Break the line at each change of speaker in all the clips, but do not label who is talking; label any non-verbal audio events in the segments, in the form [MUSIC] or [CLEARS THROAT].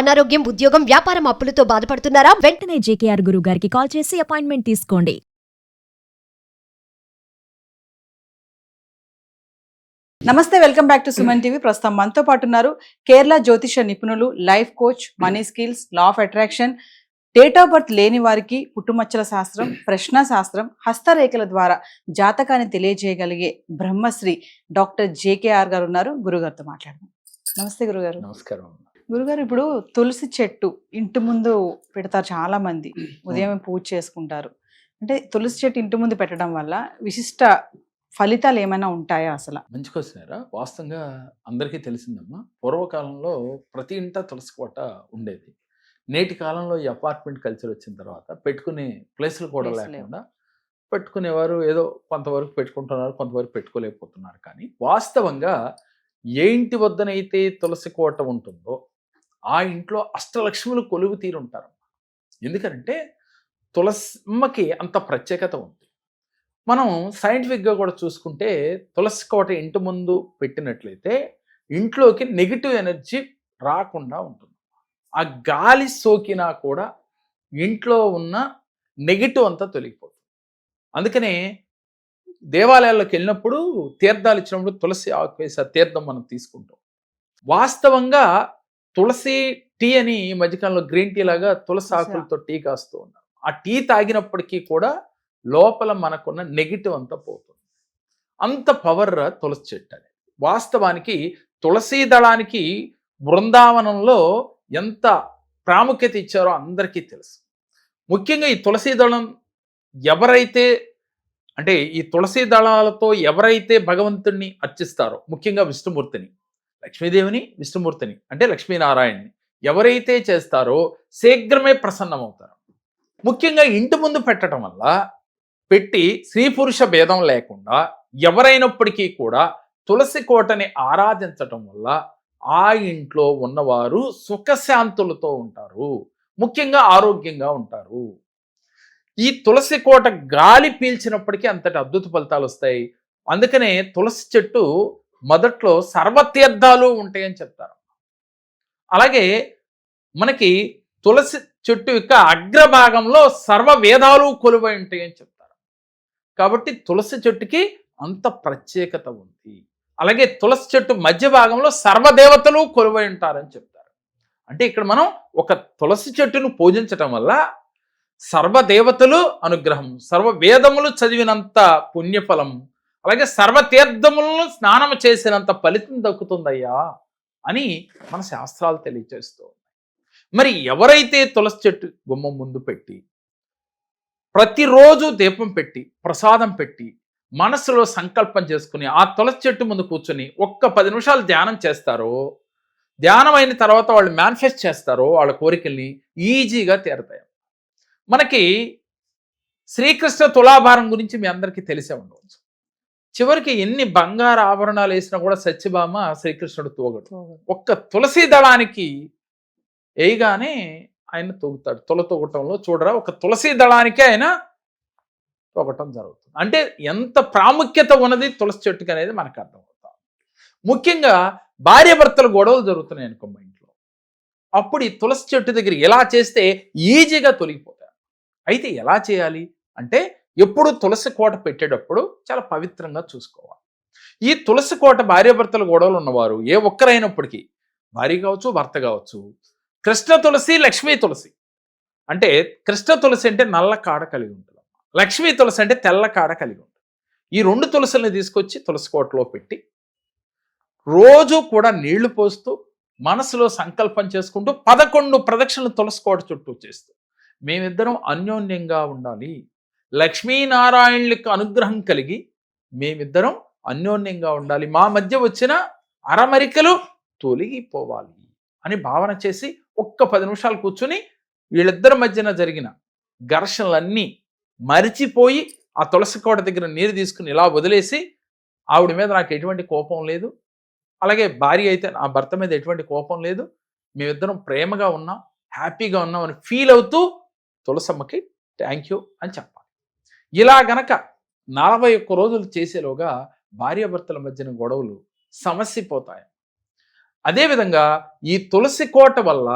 అనారోగ్యం ఉద్యోగం వ్యాపారం అప్పులతో బాధపడుతున్నారా?
వెంటనే జేకేఆర్ గురువు గారికి కాల్ చేసి అపాయింట్మెంట్ తీసుకోండి.
నమస్తే welcome back to Suman TV. ప్రస్తుతం మనతో పాటు ఉన్నారు కేరళ జ్యోతిష నిపుణులు life coach money skills law of attraction date of birth లేని వారికి పుట్టుమచ్చల శాస్త్రం ప్రశ్న శాస్త్రం హస్తరేఖల ద్వారా జాతకాన్ని తెలియజేయగలిగే బ్రహ్మశ్రీ డాక్టర్ జేకేఆర్ గారు ఉన్నారు. గురుగారితో మాట్లాడదాం. నమస్తే గురుగారు
నమస్కారం.
గురుగారు ఇప్పుడు తులసి చెట్టు ఇంటి ముందు పెడతారు చాలా మంది ఉదయం పూజ చేసుకుంటారు. అంటే తులసి చెట్టు ఇంటి ముందు పెట్టడం వల్ల విశిష్ట ఫలితాలు ఏమైనా ఉంటాయా అసలు?
మంచి క్వశ్చన్ వాస్తవంగా అందరికీ తెలిసిందమ్మా. పూర్వకాలంలో ప్రతి ఇంట తులసి కోట ఉండేది. నేటి కాలంలో ఈ అపార్ట్మెంట్ కల్చర్ వచ్చిన తర్వాత పెట్టుకునే ప్లేసులు కూడా. లేకుండా పెట్టుకునేవారు ఏదో కొంతవరకు పెట్టుకుంటున్నారు కొంతవరకు పెట్టుకోలేకపోతున్నారు. కానీ వాస్తవంగా ఏ ఇంటి వద్దనైతే తులసి కోట ఉంటుందో ఆ ఇంట్లో అష్టలక్ష్ములు కొలువు తీరుంటారు. ఎందుకంటే తులసిమ్మకి అంత ప్రత్యేకత ఉంది. మనం సైంటిఫిక్గా కూడా చూసుకుంటే తులసి కోట ఇంటి ముందు పెట్టినట్లయితే ఇంట్లోకి నెగిటివ్ ఎనర్జీ రాకుండా ఉంటుంది. ఆ గాలి సోకినా కూడా ఇంట్లో ఉన్న నెగిటివ్ అంతా తొలగిపోతుంది. అందుకనే దేవాలయాల్లోకి వెళ్ళినప్పుడు తీర్థాలు ఇచ్చినప్పుడు తులసి ఆకు తీర్థం మనం తీసుకుంటాం. వాస్తవంగా తులసి టీ అని ఈ మధ్యకాలంలో గ్రీన్ టీ లాగా తులసి ఆకులతో టీ కాస్తూ ఉన్నారు. ఆ టీ తాగినప్పటికీ కూడా లోపల మనకున్న నెగిటివ్ అంతా పోతుంది. అంత పవర్ తులసి చెట్టు అది వాస్తవానికి తులసి దళానికి బృందావనంలో ఎంత ప్రాముఖ్యత ఇచ్చారో అందరికీ తెలుసు. ముఖ్యంగా ఈ తులసి దళం ఎవరైతే అంటే ఈ తులసి దళాలతో ఎవరైతే భగవంతుణ్ణి అర్చిస్తారో ముఖ్యంగా విష్ణుమూర్తిని లక్ష్మీదేవిని విష్ణుమూర్తిని అంటే లక్ష్మీనారాయణని ఎవరైతే చేస్తారో శీఘ్రమే ప్రసన్నమవుతారు. ముఖ్యంగా ఇంటి ముందు పెట్టడం వల్ల పెట్టి స్త్రీ పురుష భేదం లేకుండా ఎవరైనప్పటికీ కూడా తులసి కోటని ఆరాధించటం వల్ల ఆ ఇంట్లో ఉన్నవారు సుఖశాంతులతో ఉంటారు. ముఖ్యంగా ఆరోగ్యంగా ఉంటారు. ఈ తులసి కోట గాలి పీల్చినప్పటికీ అంతటి అద్భుత ఫలితాలు వస్తాయి. అందుకనే తులసి చెట్టు మొదట్లో సర్వతీర్థాలు ఉంటాయని చెప్తారు. అలాగే మనకి తులసి చెట్టు యొక్క అగ్రభాగంలో సర్వ వేదాలు కొలువై ఉంటాయని చెప్తారు. కాబట్టి తులసి చెట్టుకి అంత ప్రత్యేకత ఉంది. అలాగే తులసి చెట్టు మధ్య భాగంలో సర్వదేవతలు కొలువై ఉంటారని చెప్తారు. అంటే ఇక్కడ మనం ఒక తులసి చెట్టును పూజించటం వల్ల సర్వదేవతలు అనుగ్రహం సర్వ వేదములు చదివినంత పుణ్యఫలం అలాగే సర్వతీర్థములను స్నానం చేసినంత ఫలితం దక్కుతుందయ్యా అని మన శాస్త్రాలు తెలియజేస్తూ మరి ఎవరైతే తులసి చెట్టు గుమ్మం ముందు పెట్టి ప్రతిరోజు దీపం పెట్టి ప్రసాదం పెట్టి మనసులో సంకల్పం చేసుకుని ఆ తులసి చెట్టు ముందు కూర్చొని ఒక్క పది నిమిషాలు ధ్యానం చేస్తారో ధ్యానం అయిన తర్వాత వాళ్ళు మేనిఫెస్ట్ చేస్తారో వాళ్ళ కోరికల్ని ఈజీగా తీరతాయి మనకి శ్రీకృష్ణ తులాభారం గురించి మీ అందరికీ తెలిసే ఉండవచ్చు. చివరికి ఎన్ని బంగారు ఆభరణాలు వేసినా కూడా సత్యభామ శ్రీకృష్ణుడు తూగడు. ఒక్క తులసి దళానికి వేయగానే ఆయన తూగుతాడు. తుల తూగటంలో చూడరా ఒక తులసి దళానికి ఆయన తూగటం జరుగుతుంది. అంటే ఎంత ప్రాముఖ్యత ఉన్నది తులసి చెట్టుకి అనేది మనకు అర్థమవుతాం ముఖ్యంగా భార్యాభర్తల గొడవలు జరుగుతున్నాయి అనుకో మా ఇంట్లో. అప్పుడు ఈ తులసి చెట్టు దగ్గర ఎలా చేస్తే ఈజీగా తొలగిపోతాయి. అయితే ఎలా చేయాలి? అంటే ఎప్పుడు తులసి కోట పెట్టేటప్పుడు చాలా పవిత్రంగా చూసుకోవాలి. ఈ తులసి కోట భార్యాభర్తల గొడవలు ఉన్నవారు ఏ ఒక్కరైనప్పటికీ భార్య కావచ్చు భర్త కావచ్చు కృష్ణ తులసి లక్ష్మీ తులసి. అంటే కృష్ణ తులసి అంటే నల్ల కాడ కలిగి ఉంటుంది లక్ష్మీ తులసి అంటే తెల్ల కాడ కలిగి ఉంటుంది. ఈ రెండు తులసుల్ని తీసుకొచ్చి తులసి కోటలో పెట్టి రోజు కూడా నీళ్ళు పోస్తూ మనసులో సంకల్పం చేసుకుంటూ పదకొండు ప్రదక్షిణలు తులసి కోట చుట్టూ చేస్తూ మేమిద్దరం అన్యోన్యంగా ఉండాలి. లక్ష్మీనారాయణులకు అనుగ్రహం కలిగి మేమిద్దరం అన్యోన్యంగా ఉండాలి. మా మధ్య వచ్చిన అరమరికలు తొలగిపోవాలి అని భావన చేసి ఒక్క పది నిమిషాలు కూర్చుని వీళ్ళిద్దరి మధ్యన జరిగిన ఘర్షణలన్నీ మరిచిపోయి ఆ తులసి కోట దగ్గర నీరు తీసుకుని ఇలా వదిలేసి ఆవిడ మీద నాకు ఎటువంటి కోపం లేదు. అలాగే భార్య అయితే నా భర్త మీద ఎటువంటి కోపం లేదు. మేమిద్దరం ప్రేమగా ఉన్నాం హ్యాపీగా ఉన్నాం అని ఫీల్ అవుతూ తులసమ్మకి థ్యాంక్ యూ అని చెప్పాలి. ఇలా గనక నలభై ఒక్క రోజులు చేసేలోగా భార్యాభర్తల మధ్యన గొడవలు సమసిపోతాయి. అదేవిధంగా ఈ తులసి కోట వల్ల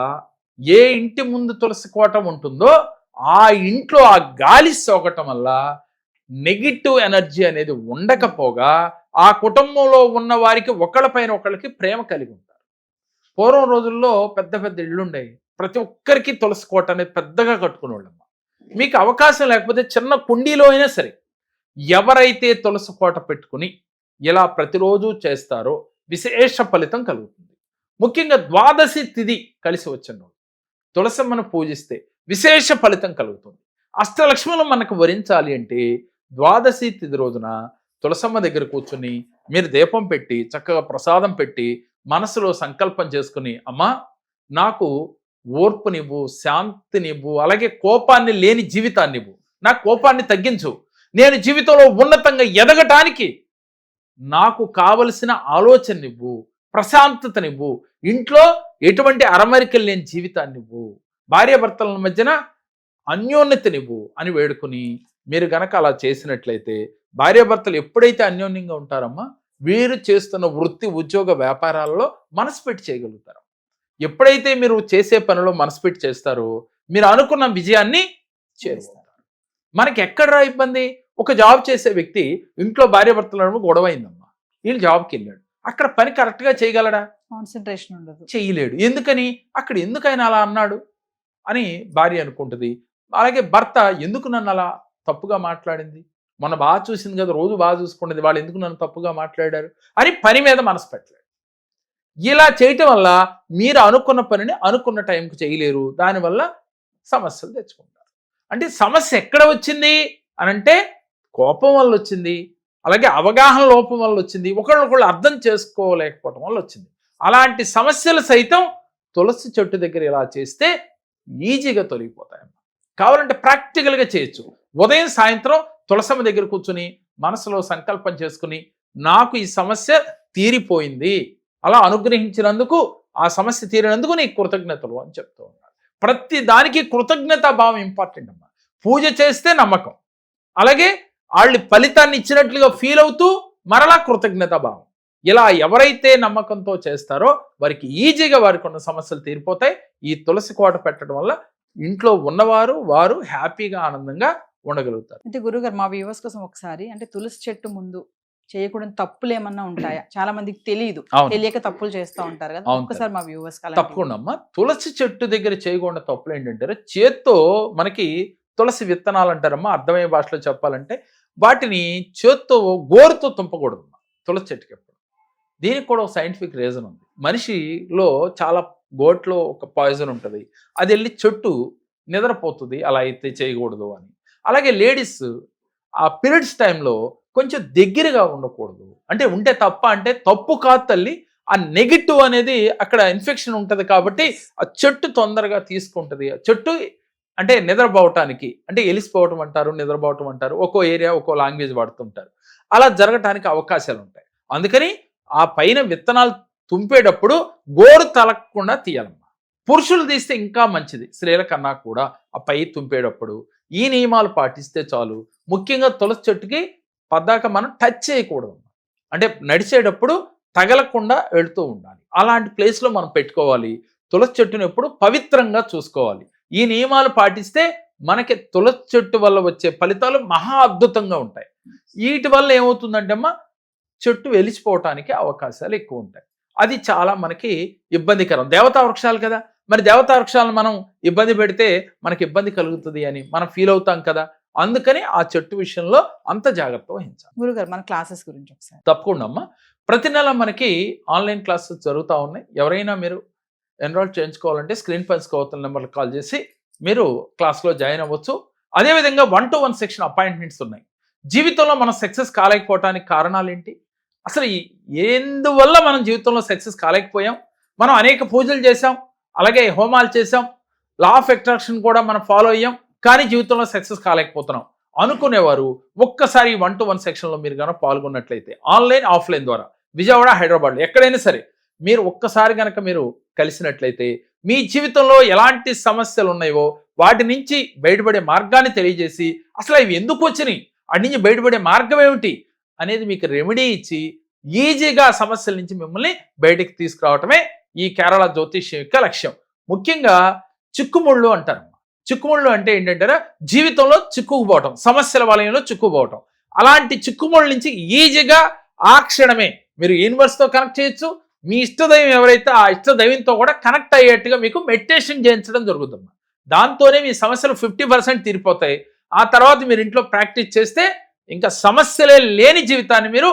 ఏ ఇంటి ముందు తులసి కోట ఉంటుందో ఆ ఇంట్లో ఆ గాలి సోకటం వల్ల నెగిటివ్ ఎనర్జీ అనేది ఉండకపోగా ఆ కుటుంబంలో ఉన్న వారికి ఒకళ్ళపైన ఒకళ్ళకి ప్రేమ కలిగి ఉంటారు. పూర్వం రోజుల్లో పెద్ద పెద్ద ఇళ్ళుండేవి ప్రతి ఒక్కరికి తులసి కోట అనేది పెద్దగా కట్టుకునేవాళ్ళమ్మ మీకు అవకాశం లేకపోతే చిన్న కుండీలో అయినా సరే ఎవరైతే తులసి కోట పెట్టుకుని ఇలా ప్రతిరోజు చేస్తారో విశేష ఫలితం కలుగుతుంది. ముఖ్యంగా ద్వాదశి తిథి కలిసి వచ్చిన రోజు తులసమ్మను పూజిస్తే విశేష ఫలితం కలుగుతుంది. అష్టలక్ష్ములు మనకు వరించాలి అంటే ద్వాదశి తిథి రోజున తులసమ్మ దగ్గర కూర్చుని మీరు దీపం పెట్టి చక్కగా ప్రసాదం పెట్టి మనసులో సంకల్పం చేసుకుని అమ్మా నాకు ఓర్పునివ్వు శాంతినివ్వు అలాగే కోపాన్ని లేని జీవితాన్ని ఇవ్వు నా కోపాన్ని తగ్గించు. నేను జీవితంలో ఉన్నతంగా ఎదగటానికి నాకు కావలసిన ఆలోచననివ్వు ప్రశాంతతనివ్వు. ఇంట్లో ఎటువంటి అరమరికలు లేని జీవితాన్నివ్వు. భార్యాభర్తల మధ్యన అన్యోన్యతనివ్వు అని వేడుకుని మీరు గనక అలా చేసినట్లయితే భార్యాభర్తలు ఎప్పుడైతే అన్యోన్యంగా ఉంటారమ్మా వీరు చేస్తున్న వృత్తి ఉద్యోగ వ్యాపారాలలో మనసు పెట్టి చేయగలుగుతారు. ఎప్పుడైతే మీరు చేసే పనిలో మనసు పెట్టి చేస్తారో మీరు అనుకున్న విజయాన్ని చేరుస్తారు. మనకి ఎక్కడ ఇబ్బంది? ఒక జాబ్ చేసే వ్యక్తి ఇంట్లో భార్యాభర్తల గొడవ అయిందమ్మా వీళ్ళు జాబ్కి వెళ్ళాడు. అక్కడ పని కరెక్ట్గా చేయగలడా?
కాన్సన్ట్రేషన్ ఉండదు.
చేయలేడు. ఎందుకని? అక్కడ ఎందుకైనా అలా అన్నాడు అని భార్య అనుకుంటుంది. అలాగే భర్త ఎందుకు నన్ను అలా తప్పుగా మాట్లాడింది? మొన్న బాగా చూసింది కదా రోజు బాగా చూసుకున్నది వాళ్ళు ఎందుకు నన్ను తప్పుగా మాట్లాడారు? అని పని మీద మనసు పెట్టలేడు. ఇలా చేయటం వల్ల మీరు అనుకున్న పనిని అనుకున్న టైంకి చేయలేరు. దానివల్ల సమస్యలు తెచ్చుకుంటారు. అంటే సమస్య ఎక్కడ వచ్చింది? అనంటే కోపం వల్ల వచ్చింది. అలాగే అవగాహన లోపం వల్ల వచ్చింది. ఒకళ్ళొకళ్ళు అర్థం చేసుకోలేకపోవటం వల్ల వచ్చింది. అలాంటి సమస్యలు సైతం తులసి చెట్టు దగ్గర ఇలా చేస్తే ఈజీగా తొలగిపోతాయమ్మా కావాలంటే ప్రాక్టికల్గా చేయొచ్చు. ఉదయం సాయంత్రం తులసమ్మ దగ్గర కూర్చుని మనసులో సంకల్పం చేసుకుని నాకు ఈ సమస్య తీరిపోయింది. అలా అనుగ్రహించినందుకు ఆ సమస్య తీరినందుకు నీకు కృతజ్ఞతలు అని చెప్తూ ఉన్నాడు. ప్రతి దానికి కృతజ్ఞతా భావం ఇంపార్టెంట్ అమ్మా. పూజ చేస్తే నమ్మకం. అలాగే వాళ్ళు ఫలితాన్ని ఇచ్చినట్లుగా ఫీల్ అవుతూ మరలా కృతజ్ఞతా భావం. ఇలా ఎవరైతే నమ్మకంతో చేస్తారో వారికి ఈజీగా వారికి ఉన్న సమస్యలు తీరిపోతాయి. ఈ తులసి కోట పెట్టడం వల్ల ఇంట్లో ఉన్నవారు వారు హ్యాపీగా ఆనందంగా ఉండగలుగుతారు.
అంటే గురుగారు మా వ్యూవర్స్ కోసం ఒకసారి అంటే తులసి చెట్టు ముందు చేయకూడని తప్పులు ఏమన్నా ఉంటాయా? [CLEARS THROAT] చాలా మందికి తెలియదు తెలియక తప్పులు చేస్తూ ఉంటారు కదా. ఒక్కసారి మా వ్యూవర్స్
తప్పకుండా అమ్మా. తులసి చెట్టు దగ్గర చేయకుండా తప్పులు ఏంటంటే చేత్తో మనకి తులసి విత్తనాలు అంటారమ్మా అర్థమయ్యే భాషలో చెప్పాలంటే వాటిని చేత్తో గోరుతో తుంపకూడదు తులసి చెట్టుకి ఎప్పుడు. దీనికి కూడా ఒక సైంటిఫిక్ రీజన్ ఉంది. మనిషిలో చాలా గోట్లో ఒక పాయిజన్ ఉంటుంది. అది వెళ్ళి చెట్టు నిద్రపోతుంది. అలా అయితే చేయకూడదు అని. అలాగే లేడీస్ ఆ పీరియడ్స్ టైంలో కొంచెం దగ్గరగా ఉండకూడదు. అంటే ఉంటే తప్ప అంటే తప్పు కాదు తల్లి. ఆ నెగిటివ్ అనేది అక్కడ ఇన్ఫెక్షన్ ఉంటుంది కాబట్టి ఆ చెట్టు తొందరగా తీసుకుంటుంది. ఆ చెట్టు అంటే నిద్రపోవటానికి అంటే ఎలిసిపోవటం అంటారు నిద్రపోవటం అంటారు. ఒక్కో ఏరియా ఒక్కో లాంగ్వేజ్ వాడుతుంటారు. అలా జరగటానికి అవకాశాలు ఉంటాయి. అందుకని ఆ పైన విత్తనాలు తుంపేటప్పుడు గోరు తలకుండా తీయాలమ్మా. పురుషులు తీస్తే ఇంకా మంచిది. స్త్రీల కన్నా కూడా ఆ పై తుంపేటప్పుడు ఈ నియమాలు పాటిస్తే చాలు. ముఖ్యంగా తులసి చెట్టుకి పద్దాక మనం టచ్ చేయకూడదు. అంటే నడిచేటప్పుడు తగలకుండా వెళుతూ ఉండాలి. అలాంటి ప్లేస్లో మనం పెట్టుకోవాలి. తులసి చెట్టును ఎప్పుడు పవిత్రంగా చూసుకోవాలి. ఈ నియమాలు పాటిస్తే మనకి తులసి చెట్టు వల్ల వచ్చే ఫలితాలు మహా అద్భుతంగా ఉంటాయి. వీటి వల్ల ఏమవుతుందంటే అమ్మా చెట్టు వెలిసిపోవటానికి అవకాశాలు ఎక్కువ ఉంటాయి. అది చాలా మనకి ఇబ్బందికరం. దేవతా వృక్షాలు కదా. మరి దేవతా వృక్షాలను మనం ఇబ్బంది పెడితే మనకి ఇబ్బంది కలుగుతుంది అని మనం ఫీల్ అవుతాం కదా. అందుకని ఆ చెట్టు విషయంలో అంత జాగ్రత్త వహించాలి.
గురుగారు మన క్లాసెస్ గురించి ఒకసారి.
తప్పకుండా అమ్మా. ప్రతి నెల మనకి ఆన్లైన్ క్లాసెస్ జరుగుతూ ఉన్నాయి. ఎవరైనా మీరు ఎన్రోల్ చేయించుకోవాలంటే స్క్రీన్ పైన స్కోవతల నెంబర్కి కాల్ చేసి మీరు క్లాస్లో జాయిన్ అవ్వచ్చు. అదేవిధంగా one to one section appointments ఉన్నాయి. జీవితంలో మనం సక్సెస్ కాలేకపోవటానికి కారణాలు ఏంటి అసలు ఎందువల్ల మనం జీవితంలో సక్సెస్ కాలేకపోయాం? మనం అనేక పూజలు చేసాం అలాగే హోమాలు చేసాం లా ఆఫ్ అట్రాక్షన్ కూడా మనం ఫాలో అయ్యాం. కానీ జీవితంలో సక్సెస్ కాలేకపోతున్నాం. అనుకునేవారు ఒక్కసారి వన్ టు వన్ సెక్షన్లో మీరు కనుక పాల్గొన్నట్లయితే ఆన్లైన్ ఆఫ్లైన్ ద్వారా విజయవాడ హైదరాబాద్ ఎక్కడైనా సరే మీరు ఒక్కసారి కనుక మీరు కలిసినట్లయితే మీ జీవితంలో ఎలాంటి సమస్యలు ఉన్నాయో వాటి నుంచి బయటపడే మార్గాన్ని తెలియజేసి అసలు అవి ఎందుకు వచ్చినాయి? అటు నుంచి బయటపడే మార్గం ఏమిటి? అనేది మీకు రెమెడీ ఇచ్చి ఈజీగా సమస్యల నుంచి మిమ్మల్ని బయటకు తీసుకురావటమే ఈ కేరళ జ్యోతిష్యం యొక్క లక్ష్యం. ముఖ్యంగా చిక్కుముళ్ళు అంటారు. చిక్కుముళ్ళు అంటే ఏంటంటే జీవితంలో చిక్కుకుపోవటం సమస్యల వలయంలో చిక్కుకుపోవటం. అలాంటి చిక్కుముళ్ళ నుంచి ఈజీగా ఆ క్షణమే మీరు యూనివర్స్తో కనెక్ట్ చేయొచ్చు. మీ ఇష్టదైవం ఎవరైతే ఆ ఇష్టదైవంతో కూడా కనెక్ట్ అయ్యేట్టుగా మీకు మెడిటేషన్ చేయించడం జరుగుతుంది. దాంతోనే మీ సమస్యలు ఫిఫ్టీ పర్సెంట్ తీరిపోతాయి. ఆ తర్వాత మీరు ఇంట్లో ప్రాక్టీస్ చేస్తే ఇంకా సమస్యలే లేని జీవితాన్ని మీరు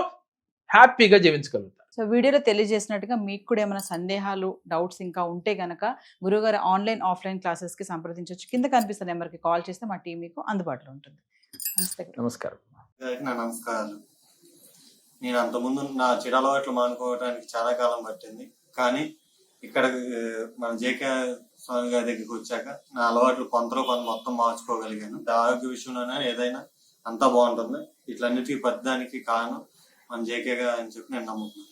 హ్యాపీగా జీవించగలుగుతారు.
సో వీడియోలో తెలియజేసినట్టుగా మీకు కూడా ఏమైనా సందేహాలు డౌట్స్ ఇంకా ఉంటే గనక గురుగారు ఆన్లైన్ ఆఫ్లైన్ క్లాసెస్కి సంప్రదించవచ్చు కింద కనిపిస్తున్న నెంబర్కి కాల్ చేస్తే మా టీం మీకు అందుబాటులో ఉంటుంది.
నమస్కారం.
నమస్కారాలు. నేను అంతకుముందు నా చెడు అలవాట్లు మానుకోవడానికి చాలా కాలం పట్టింది. కానీ ఇక్కడ మన జేకే స్వామి గారి దగ్గరికి వచ్చాక నా అలవాట్లు కొంతలో కొంత మొత్తం మార్చుకోగలిగాను. ఆరోగ్య విషయంలోనే ఏదైనా అంతా బాగుంటుంది. ఇట్లన్నిటికీ పెద్దదానికి కారణం మన జేకే గారు అని చెప్పి నేను నమ్ముతున్నాను.